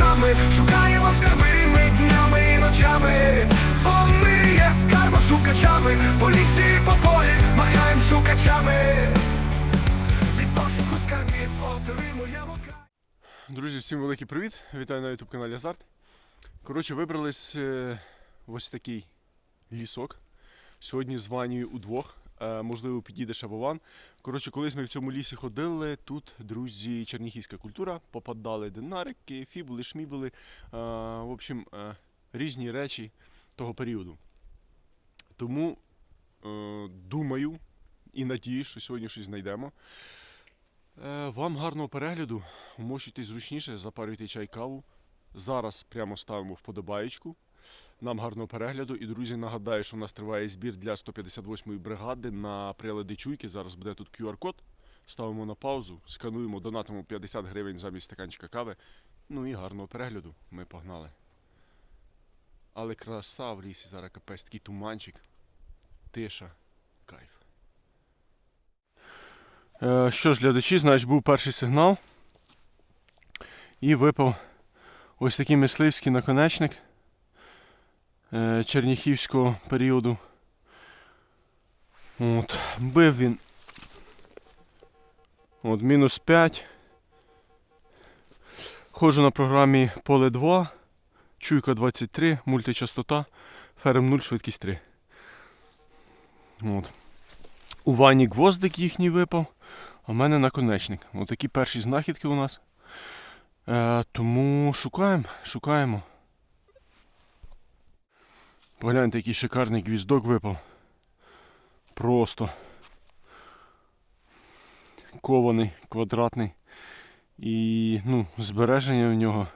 шукачами, шукаємо скарби ми днями і ночами, бо ми є скарбошукачами, по лісі і по полі махаємо шукачами. Від пошуку скарбів отримуємо. Друзі, всім великий привіт! Вітаю на YouTube каналі Азарт. Коротше, вибрались е, ось такий лісок. Сьогодні з Ванією удвох. Е, можливо, підійде ще Вован. Коротше, колись ми в цьому лісі ходили. Тут, друзі, черніхівська культура. Попадали динарики, фібули, шмібули. Е, в общем, е, різні речі того періоду. Тому е, думаю і надіюсь, що сьогодні щось знайдемо. Вам гарного перегляду. Вмощуйтесь зручніше, запарюйте чай каву. Зараз прямо ставимо вподобаєчку. Нам гарного перегляду. І, друзі, нагадаю, що у нас триває збір для 158-ї бригади на прилади чуйки. Зараз буде тут QR-код. Ставимо на паузу, скануємо, донатимо 50 гривень замість стаканчика кави. Ну і гарного перегляду. Ми погнали. Але краса в лісі зараз капець, такий туманчик. Тиша. Кайф. Е, Що ж, глядачі, значить, був перший сигнал. І випав ось такий мисливський наконечник черніхівського періоду. От, бив він. От, мінус 5. Ходжу на програмі Поле 2, Чуйка 23, мультичастота, ферм 0, швидкість 3. От. У ванні гвоздик їхній випав. А в мене наконечник. Отакі перші знахідки у нас. Е, тому шукаємо, шукаємо. Погляньте, який шикарний гвіздок випав. Просто. Кований, квадратний. І ну, збереження в нього,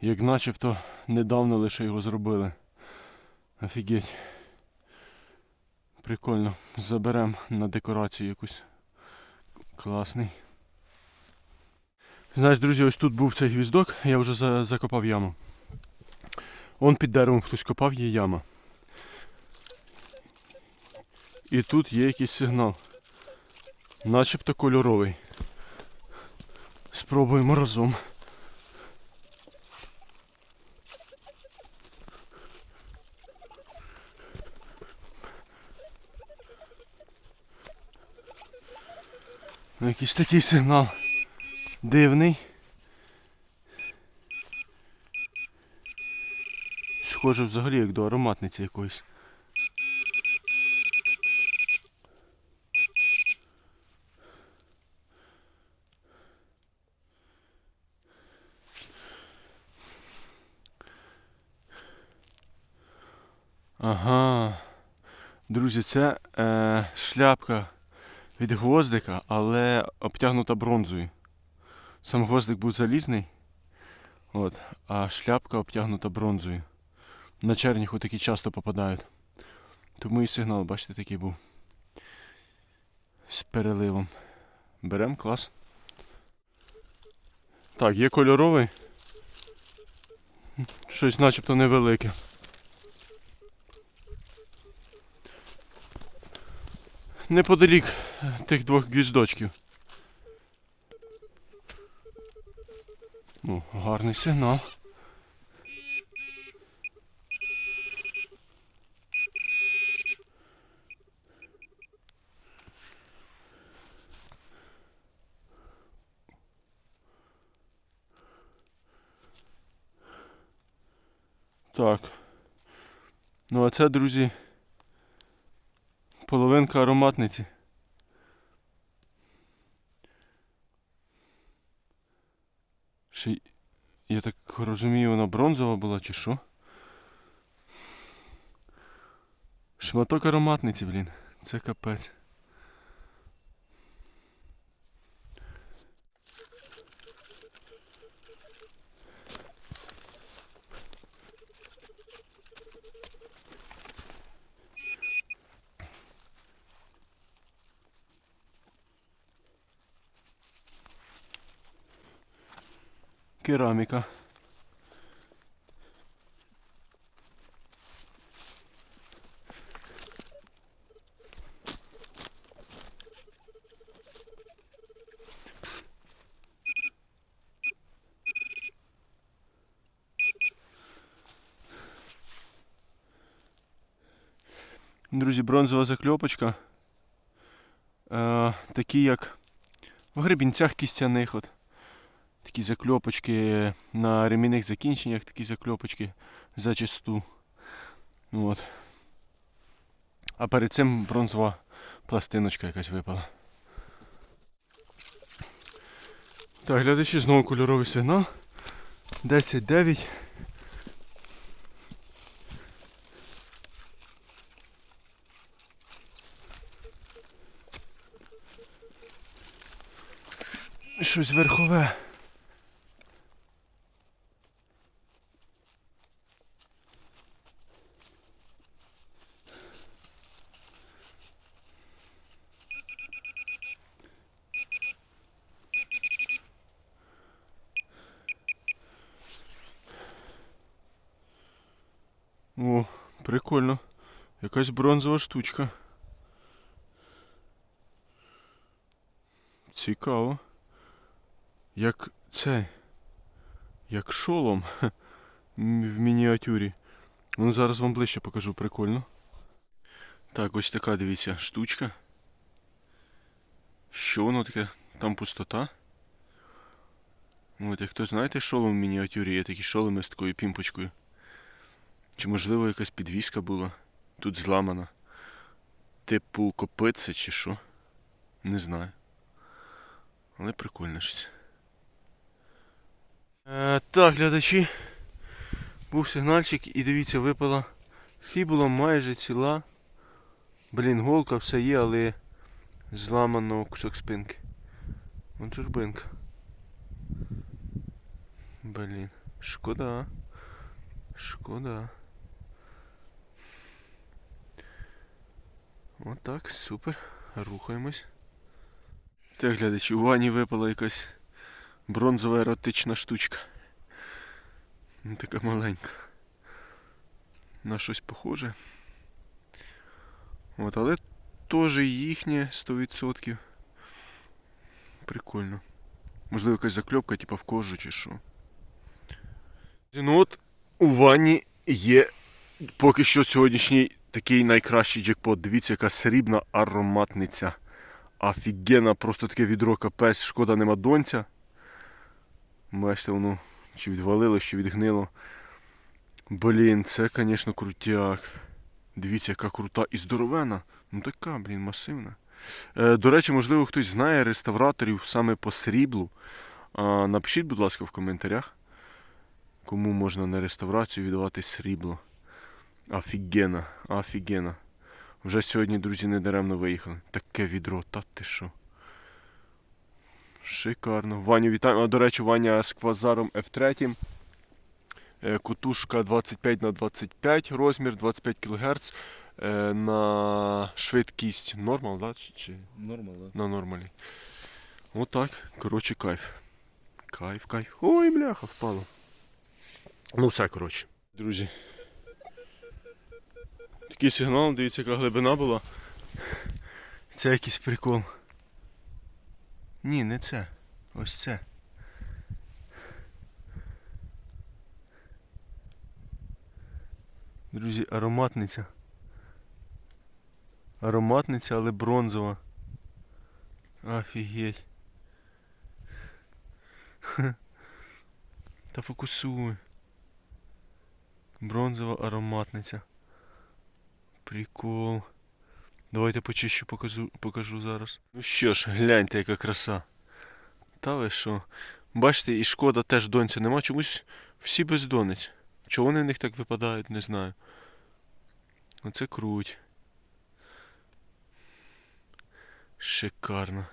як начебто недавно лише його зробили. Офігеть. Прикольно. Заберемо на декорацію якусь. Класний. Знаєш, друзі, ось тут був цей гвіздок, я вже закопав яму. Он під деревом хтось копав, є яма. І тут є якийсь сигнал. Начебто кольоровий. Спробуємо разом. Якийсь такий сигнал дивний. Схоже взагалі як до ароматниці якоїсь. Ага. Друзі, це е, шляпка від гвоздика, але обтягнута бронзою. Сам гвоздик був залізний, от, а шляпка обтягнута бронзою. На черніху такі часто попадають. Тому і сигнал, бачите, такий був. З переливом. Берем клас. Так, є кольоровий. Щось начебто невелике. Неподалік тих двох гвіздочків. Ну, гарний сигнал. Так. Ну а це, друзі, половинка ароматниці. Ще, я так розумію, вона бронзова була чи що? Шматок ароматниці, блін. Це капець. кераміка. Друзі, бронзова закльопочка. Е, Такі як в гребінцях кістяних. от. Такі закльопочки на ремінних закінченнях, такі закльопочки зачасту. От. А перед цим бронзова пластиночка якась випала. Так, глядачі, знову кольоровий сигнал. 10-9. Щось верхове. Прикольно. Якась бронзова штучка. Цікаво. Як це. Як шолом в мініатюрі. Ну, зараз вам ближче покажу, прикольно. Так, ось така, дивіться, штучка. Що воно таке? Там пустота. От, як хто знаєте, шолом в мініатюрі, є такі шоломи з такою пімпочкою. Чи можливо якась підвіска була тут зламана? Типу копитце чи що? Не знаю. Але прикольно щось. Е, так, глядачі. Був сигнальчик і дивіться, випала фібула майже ціла. Блін, голка все є, але зламано кусок спинки. От журбинка. Блін, шкода. Шкода. Отак, супер. Рухаємось. Так, глядачі, у Вані випала якась бронзова еротична штучка. Така маленька. На щось похоже. От, але теж їхнє 100%. Прикольно. Можливо, якась закльопка, типу в кожу чи що. Ну от у ванні є поки що сьогоднішній такий найкращий джекпот. Дивіться, яка срібна ароматниця. Офігенна, просто таке відро капець, шкода нема донця. Бачите, воно чи відвалило, чи відгнило. Блін, це, звісно, крутяк. Дивіться, яка крута і здоровена. Ну така, блін, масивна. Е, до речі, можливо, хтось знає реставраторів саме по сріблу. А, напишіть, будь ласка, в коментарях, кому можна на реставрацію віддавати срібло. Офігенно, офігенно. Вже сьогодні, друзі, не даремно виїхали. Таке відро, та ти що. Шикарно. Ваню вітаємо. А, до речі, Ваня з квазаром F3. Е, Кутушка 25 на 25 розмір, 25 кГц. Е, на швидкість нормал, да? чи, чи Нормал, да. на нормалі. Отак. Коротше, кайф. Кайф, кайф. Ой, бляха, впало. Ну все, коротше. Друзі. Такий сигнал, дивіться, яка глибина була. Це якийсь прикол. Ні, не це. Ось це. Друзі, ароматниця. Ароматниця, але бронзова. Офігеть. Та фокусуй. Бронзова ароматниця. Прикол. Давайте почищу покажу, покажу зараз. Ну що ж, гляньте, яка краса. Та ви що? Бачите, і шкода теж донця нема. Чомусь всі без донець. Чого вони в них так випадають, не знаю. Оце круть. Шикарно.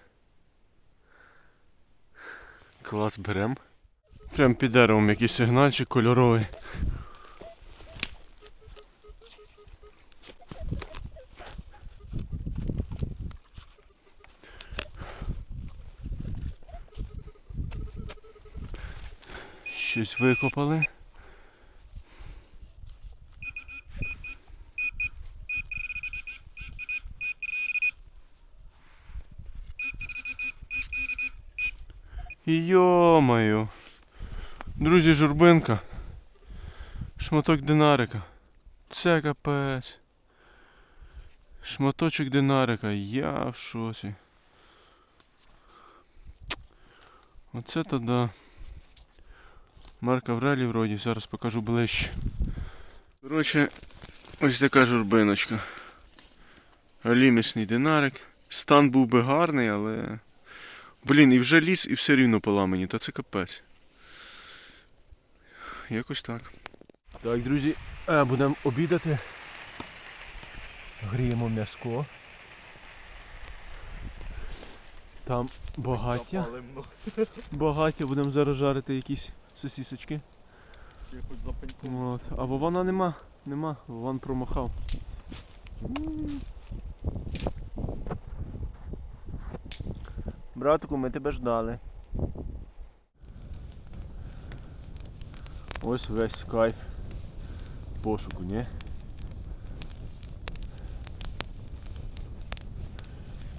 Клас берем. Прям під деревом якийсь сигнальчик кольоровий. Щось викопали. Йо-моє. Друзі, журбинка. Шматок динарика. Це капець. Шматочок динарика, я в шоці. Оце то да. Марк Аврелій вроді, зараз покажу ближче. Коротше, ось така журбиночка. Алімісний динарик. Стан був би гарний, але. Блін, і вже ліс, і все рівно поламані, та це капець. Якось так. Так, друзі, будемо обідати. Гріємо м'яско. Там багаття. Багаття, будемо зараз жарити якісь сосісочки. От. А Вована нема. Нема. Вован промахав. Братику, ми тебе ждали. Ось весь кайф пошуку, ні?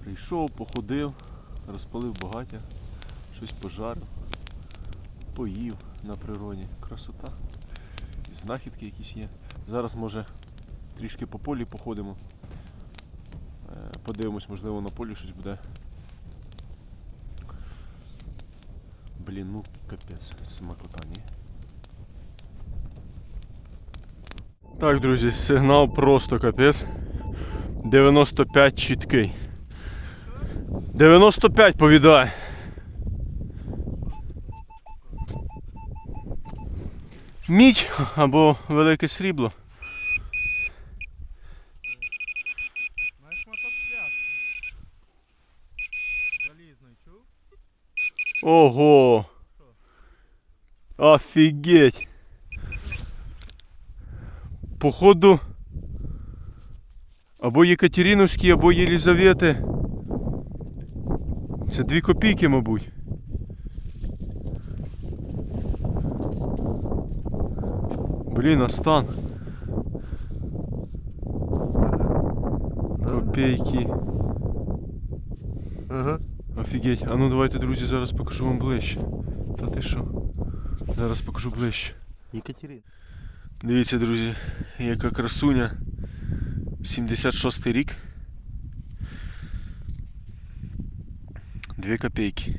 Прийшов, походив, розпалив багаття, щось пожарив, поїв на природі. Красота. І знахідки якісь є. Зараз може трішки по полі походимо. Е, Подивимось, можливо, на полі щось буде. Блін, ну капець, смакота, ні? Так, друзі, сигнал просто капець. 95 чіткий. 95 повідай. Мідь або велике срібло. Знаєш мотоцикл? Залізний, чув? Ого! Офігеть! Походу. Або Єкатериновські, або Єлізавети. Це дві копійки, мабуть. Блін, а стан. Копійки. Ага. Офігеть. А ну давайте, друзі, зараз покажу вам ближче. Та ти що? Зараз покажу ближче. Екатерин. Дивіться, друзі, яка красуня. 76 рік. Дві копійки.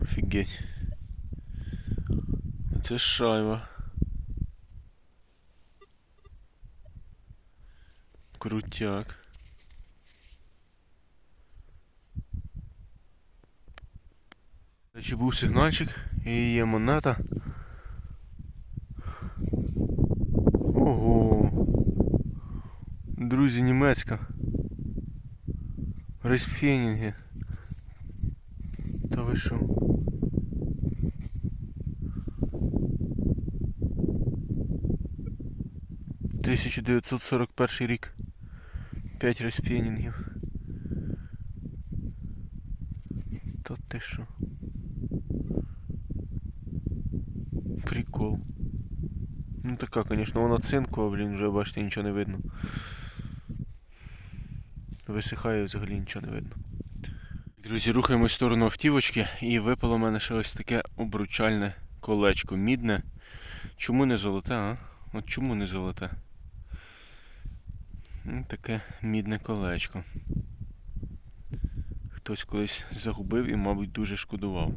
Офігеть. Це шайба. Крутяк. Чи був сигнальчик і є монета. Ого. Друзі, німецька. Рейсфенінги. Та ви що? Тисяча дев'ятсот сорок перший рік. П'ять рейсфенінгів. Та ти що? Прикол. Ну така, звісно, вона цинкова, блін, вже бачите, нічого не видно. Висихає взагалі нічого не видно. Друзі, рухаємось в сторону автівочки і випало в мене ще ось таке обручальне колечко мідне. Чому не золоте, а? От чому не золоте? Таке мідне колечко. Хтось колись загубив і, мабуть, дуже шкодував.